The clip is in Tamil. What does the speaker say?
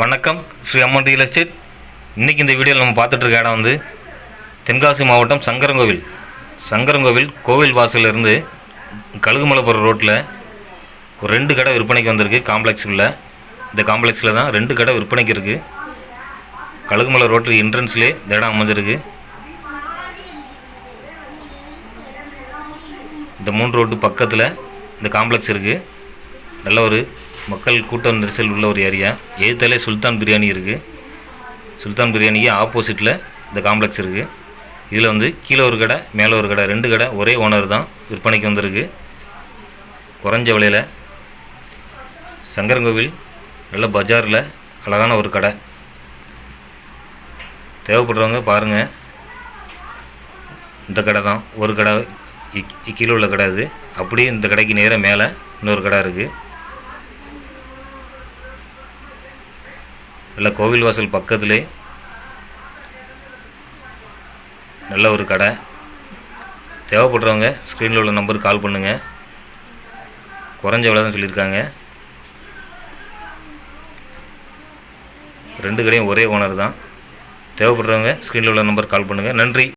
வணக்கம் ஸ்ரீ அம்மன் ரியல் எஸ்டேட் இன்றைக்கி இந்த வீடியோவில் நம்ம பார்த்துட்ருக்க இடம் வந்து தென்காசி மாவட்டம் சங்கரங்கோவில். சங்கரங்கோவில் கோவில் வாசல்ல கழுகுமலை ரோட்டில் ஒரு ரெண்டு கடை விற்பனைக்கு வந்திருக்கு காம்ப்ளெக்ஸ் உள்ள இந்த காம்ப்ளெக்ஸில் தான் ரெண்டு கடை விற்பனைக்கு இருக்குது கழுகுமலை ரோட்டு என்ட்ரன்ஸ்லேயே இந்த இடம் அமைஞ்சிருக்கு. இந்த மூன்று ரோட்டு பக்கத்தில் இந்த காம்ப்ளெக்ஸ் இருக்குது நல்ல ஒரு மக்கள் கூட்டம் நெரிசல் உள்ள ஒரு ஏரியா. எழுத்தாலே சுல்தான் பிரியாணி இருக்குது சுல்தான் பிரியாணிக்கு ஆப்போசிட்டில் இந்த காம்ப்ளெக்ஸ் இருக்குது இதில் வந்து கீழே ஒரு கடை மேலே ஒரு கடை ரெண்டு கடை ஒரே ஓனர் தான் விற்பனைக்கு வந்திருக்கு. குறைஞ்ச விலையில் சங்கரங்கோவில் நல்ல பஜாரில் அழகான ஒரு கடை. தேவைப்படுறவங்க பாருங்கள் இந்த கடை தான். ஒரு கடை இக்- கீழே உள்ள கடை இது அப்படியே இந்த கடைக்கு நேராக மேலே இன்னொரு கடை இருக்குது நல்ல கோவில் வாசல் பக்கத்திலே. நல்ல ஒரு கடை. தேவைப்படுறவங்க ஸ்க்ரீனில் உள்ள நம்பருக்கு கால் பண்ணுங்கள் குறைஞ்ச விலை தான் சொல்லியிருக்காங்க. ரெண்டு கடையும் ஒரே ஓனர் தான். தேவைப்படுறவங்க ஸ்க்ரீனில் உள்ள நம்பருக்கு கால் பண்ணுங்கள் நன்றி.